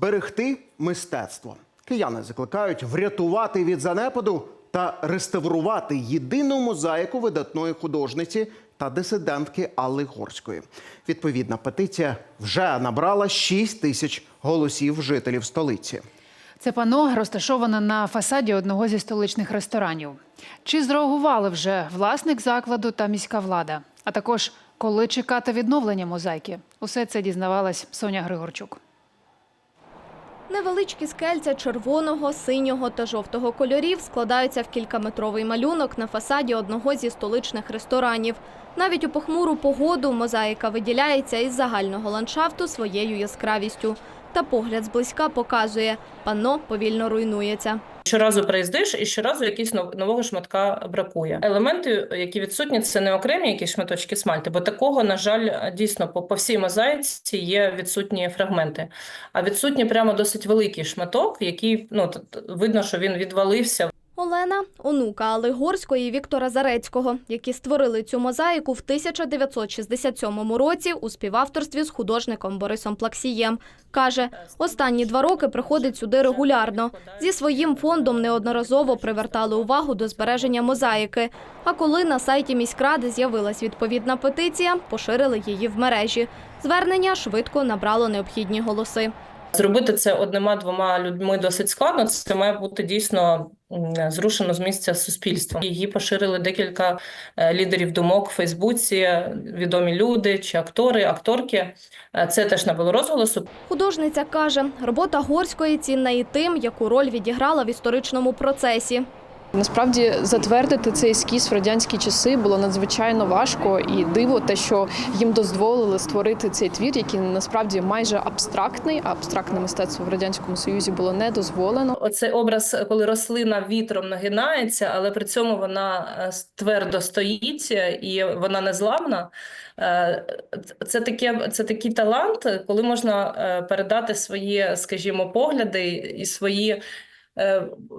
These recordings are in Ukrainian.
Берегти мистецтво. Кияни закликають врятувати від занепаду та реставрувати єдину мозаїку видатної художниці та дисидентки Алли Горської. Відповідна петиція вже набрала 6 тисяч голосів жителів столиці. Це пано розташоване на фасаді одного зі столичних ресторанів. Чи зреагували вже власник закладу та міська влада? А також коли чекати відновлення мозаїки? Усе це дізнавалась Соня Григорчук. Невеличкі скельця червоного, синього та жовтого кольорів складаються в кількаметровий малюнок на фасаді одного зі столичних ресторанів. Навіть у похмуру погоду мозаїка виділяється із загального ландшафту своєю яскравістю. Та погляд зблизька показує – панно повільно руйнується. Щоразу приїздиш, і щоразу якісь нового шматка бракує. Елементи, які відсутні, це не окремі якісь шматочки смальти, бо такого, на жаль, дійсно по, по всій мозаїці є відсутні фрагменти. А відсутні прямо досить великий шматок, який ну видно, що він відвалився. Олена – онука Алли Горської і Віктора Зарецького, які створили цю мозаїку в 1967 році у співавторстві з художником Борисом Плаксієм. Каже, останні два роки приходить сюди регулярно. Зі своїм фондом неодноразово привертали увагу до збереження мозаїки. А коли на сайті міськради з'явилась відповідна петиція, поширили її в мережі. Звернення швидко набрало необхідні голоси. Зробити це одними-двома людьми досить складно. Це має бути дійсно зрушено з місця суспільства. Її поширили декілька е, лідерів думок у Фейсбуці, відомі люди чи актори, акторки. Е, Це теж набуло розголосу. Художниця каже, робота Горської цінна і тим, яку роль відіграла в історичному процесі. Насправді затвердити цей ескіз в радянські часи було надзвичайно важко і диво, те, що їм дозволили створити цей твір, який насправді майже абстрактний, а абстрактне мистецтво в радянському союзі було не дозволено. Оцей образ, коли рослина вітром нагинається, але при цьому вона е, твердо стоїть е, і вона незламна. Е, Це таке, це такий талант, коли можна передати свої, скажімо, погляди і свої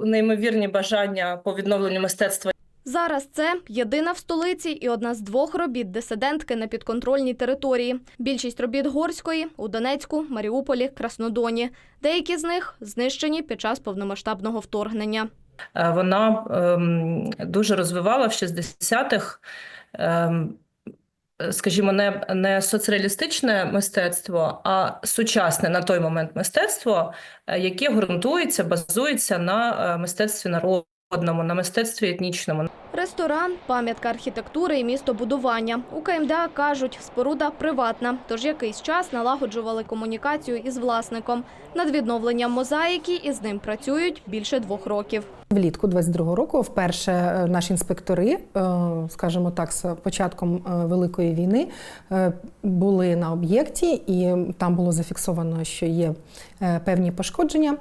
неймовірні бажання по відновленню мистецтва. Зараз це єдина в столиці і одна з двох робіт дисидентки на підконтрольній території. Більшість робіт Горської у Донецьку, Маріуполі, Краснодоні. Деякі з них знищені під час повномасштабного вторгнення. Е, Вона ем, дуже розвивала в 60-х, ем, е, скажімо, не, не соцреалістичне мистецтво, а сучасне на той момент мистецтво, е, яке ґрунтується, базується на е, мистецтві народному, на мистецтві етнічному. Ресторан, пам'ятка архітектури і містобудування. У КМДА кажуть, споруда приватна, тож якийсь час налагоджували комунікацію із власником. Над відновленням мозаїки і з ним працюють більше двох років. Влітку 22-го року вперше е, наші інспектори, е, скажімо так, з початком е, Великої війни були на об'єкті, і там було зафіксовано, що є певні пошкодження,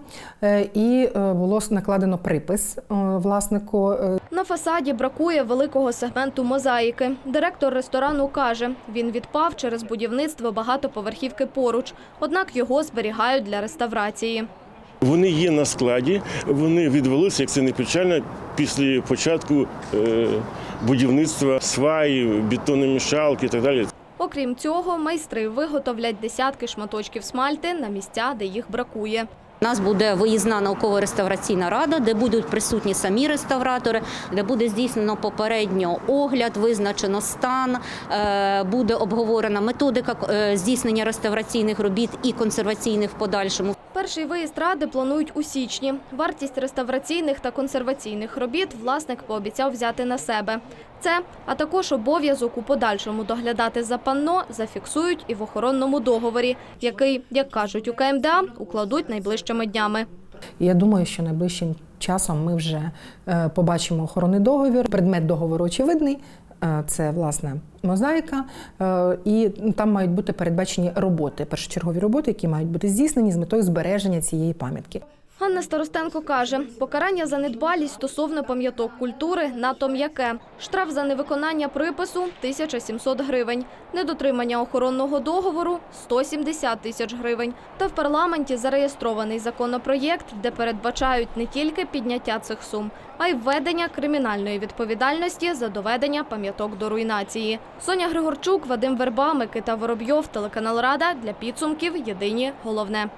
і було накладено припис власнику. На фасаді бракує великого сегменту мозаїки. Директор ресторану каже, він відпав через будівництво багатоповерхівки поруч, однак його зберігають для реставрації. Вони є на складі, вони відвалилися, як це не печально, після початку е, будівництва сваї, бетономішалки і так далі. Окрім цього, майстри виготовлять десятки шматочків смальти на місця, де їх бракує. У нас буде виїзна науково-реставраційна рада, де будуть присутні самі реставратори, де буде здійснено попередньо огляд, визначено стан, е, буде обговорена методика е, здійснення реставраційних робіт і консерваційних в подальшому. Перший виїзд ради планують у січні. Вартість реставраційних та консерваційних робіт власник пообіцяв взяти на себе. Це, а також обов'язок у подальшому доглядати за панно, зафіксують і в охоронному договорі, який, як кажуть у КМДА, укладуть найближчими днями. Я думаю, що найближчим часом ми вже е, побачимо охоронний договір. Предмет договору очевидний. Е, Це власне мозаїка, Е, і там мають бути передбачені роботи, першочергові роботи, які мають бути здійснені з метою збереження цієї пам'ятки. Ганна Старостенко каже, покарання за недбалість стосовно пам'яток культури надто м'яке. Штраф за невиконання припису – 1700 гривень. Недотримання охоронного договору – 170 тисяч гривень. Та в парламенті зареєстрований законопроєкт, де передбачають не тільки підняття цих сум, а й введення кримінальної відповідальності за доведення пам'яток до руйнації. Соня Григорчук, Вадим Верба, Микита Воробйов, телеканал Рада. Для підсумків єдині головне.